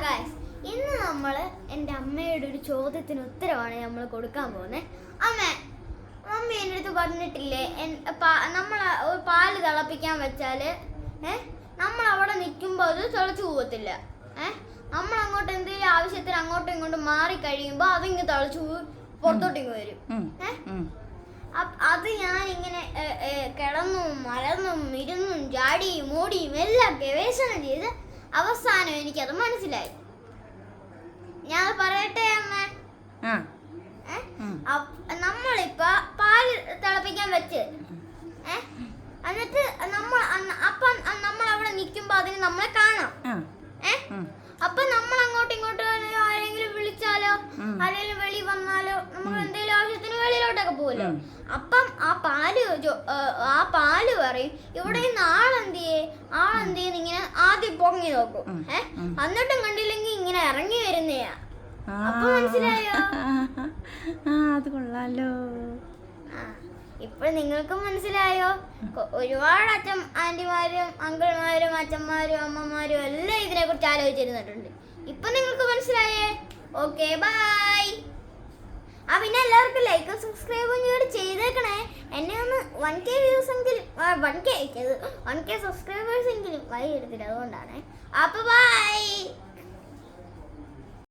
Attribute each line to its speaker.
Speaker 1: Guys ഇന്ന് നമ്മൾ എന്റെ അമ്മയുടെ ഒരു ചോദ്യത്തിന് ഉത്തരവാണ് നമ്മൾ കൊടുക്കാൻ പോകുന്നത്. അമ്മ മമ്മി എന്റെ അടുത്ത് പറഞ്ഞിട്ടില്ലേ നമ്മൾ പാൽ തിളപ്പിക്കാൻ വെച്ചാൽ ഏഹ് നമ്മൾ അവിടെ നിൽക്കുമ്പോൾ അത് തിളച്ചു പോകത്തില്ല ഏഹ് നമ്മൾ അങ്ങോട്ട് എന്തെങ്കിലും ആവശ്യത്തിന് അങ്ങോട്ടും ഇങ്ങോട്ടും മാറി കഴിയുമ്പോൾ അതിങ്ങ് തിളച്ചു പുറത്തോട്ടിങ്ങ് വരും.
Speaker 2: ഉം,
Speaker 1: ഏ
Speaker 2: ഉം.
Speaker 1: അപ്പ് അത് ഞാൻ ഇങ്ങനെ കിടന്നും മലർന്നും ഇരുന്നും ചാടിയും ഓടിയും എല്ലാം ഗവേഷണം ചെയ്ത് അവസാനം എനിക്കത് മനസ്സിലായി. ഞാൻ പറയട്ടെ അമ്മ? നമ്മളിപ്പോ പാൽ തിളപ്പിക്കാൻ വെച്ച് എന്നിട്ട് നമ്മൾ അപ്പൊ നമ്മൾ അവിടെ നിൽക്കുമ്പോ അതിന് നമ്മളെ കാണാം. അപ്പൊ നമ്മൾ അങ്ങോട്ടും ഇങ്ങോട്ടും ആരെങ്കിലും വിളിച്ചാലോ ആരെങ്കിലും വെളി വന്നാലോ നമ്മൾ എന്തെങ്കിലും ആവശ്യത്തിന് വെളിയിലോട്ടൊക്കെ പോകുമല്ലോ അപ്പം ആ പാൽ ആ പാൽ പറയും ഇവിടെ നിന്ന് ആളെന്തിയെ ആദ്യം പൊങ്ങി നോക്കും
Speaker 2: ഏഹ്.
Speaker 1: എന്നിട്ടും കണ്ടില്ലെങ്കിൽ ഇങ്ങനെ ഇറങ്ങി വരുന്നയാ. അപ്പൊ മനസ്സിലായോ?
Speaker 2: ആ അത് കൊള്ളാലോ.
Speaker 1: ഇപ്പൊ നിങ്ങൾക്കും മനസ്സിലായോ? ഒരുപാട് അച്ഛൻ ആന്റിമാരും അങ്കിൾമാരും അച്ഛന്മാരും അമ്മമാരും എല്ലാം ഇതിനെ കുറിച്ച് ആലോചിച്ചിരുന്നിട്ടുണ്ട്. ഇപ്പൊ നിങ്ങൾക്ക് മനസ്സിലായേ? Okay bye. ആ പിന്നെ എല്ലാവർക്കും ലൈക്കും സബ്സ്ക്രൈബും കൂടി ചെയ്തേക്കണേ. എന്നെ ഒന്ന് വൺ കെ വ്യൂസ് എങ്കിലും one K one K subscribers എങ്കിലും വൈ എടുത്തില്ല അതുകൊണ്ടാണ്. അപ്പൊ ബൈ